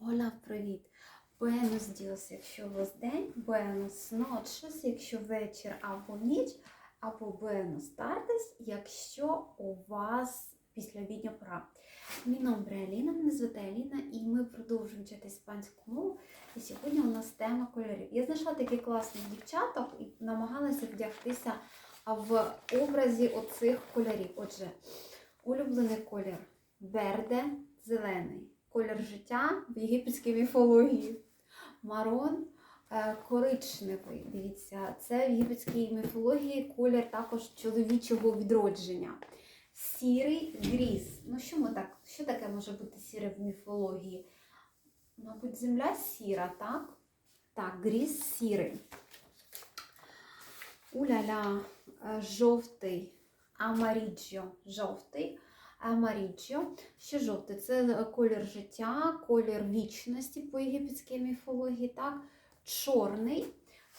Оля, привіт! Буенос діос, якщо у вас день, буенос ночес, якщо вечір або ніч, або буенос тардес, якщо у вас післяобідня пора. Мій номер Аліна, мене звати Аліна, і ми продовжуємо вчити іспанську мову. І сьогодні у нас тема кольорів. Я знайшла таких класних дівчаток і намагалася вдягтися в образі оцих кольорів. Отже, улюблений колір верде, зелений. Колір життя в єгипетській міфології. Марон е, коричневий. Дивіться, це в єгипетській міфології колір також чоловічого відродження. Сірий гріз. Ну, що ми так? Що таке може бути сіре в міфології? Мабуть, земля сіра, так? Так, гріз сірий. Уляля, е, жовтий, амаріджо, жовтий. Амаріджо. Що жовтий? Це колір життя, колір вічності по єгипетській міфології. так? Чорний.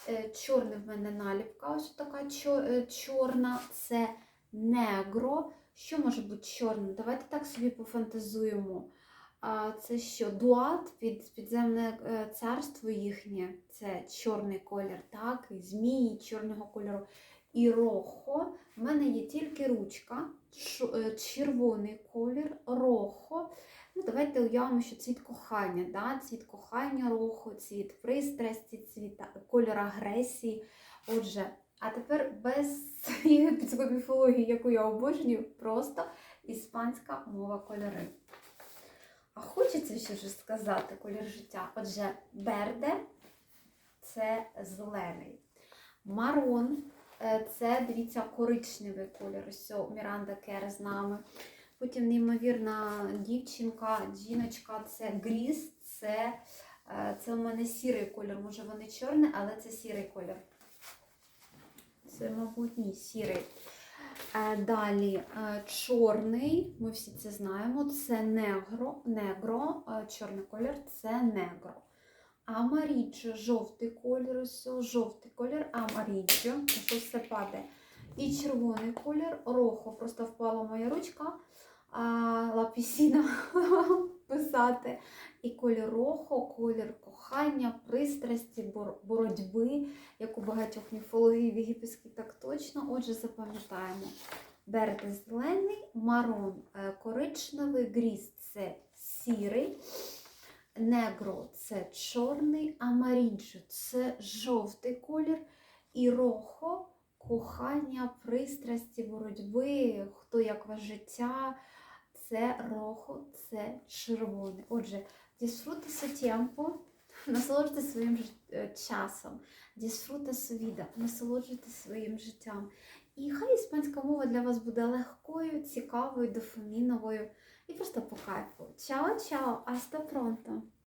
Е, Чорний в мене наліпка, ось така е, чорна. Це негро. Що може бути чорним? Давайте так собі пофантазуємо. Це що? Дуат під підземне е, царство їхнє. Це чорний колір, так? І змії чорного кольору. І рохо. В мене є тільки ручка, е, червоний колір, рохо. Ну, давайте уявимо, що цвіт кохання, да? цвіт кохання, рохо, цвіт пристрасті, цвіт колір агресії. Отже, а тепер без єгипетської міфології, яку я обожнюю, просто іспанська мова кольори. А хочеться ще ж сказати колір життя. Отже, берде це зелений. Марон це, дивіться, коричневий колір. Ось Міранда Кер з нами. Потім неймовірна дівчинка, жіночка це гріз, це, е, це у мене сірий колір. Може вони чорний, але це сірий колір. Це, мабуть, ні, сірий. Е, Далі е, чорний, ми всі це знаємо, це негро, негро, е, чорний колір це негро. Амаріджо, жовтий колір, жовтий колір, амаріджо, що все падає. І червоний колір, рохо, просто впала моя ручка, а, лапісіна писати. І колір рохо, колір кохання, пристрасті, боротьби, як у багатьох міфологій в єгипетській так точно. Отже, запам'ятаємо. Берде зелений, марон е, коричневий, гріз це сірий, негро це чорний, амаріджо це жовтий колір, і рохо кохання, пристрасті, боротьби, хто як ваше життя, це рохо, це червоне. Отже, disfruta su насолоджуйтесь своїм е, часом, disfruta su насолоджуйтесь своїм життям. І хай іспанська мова для вас буде легкою, цікавою, дофаміновою і просто по кайфу. Чао, чао, аста pronto!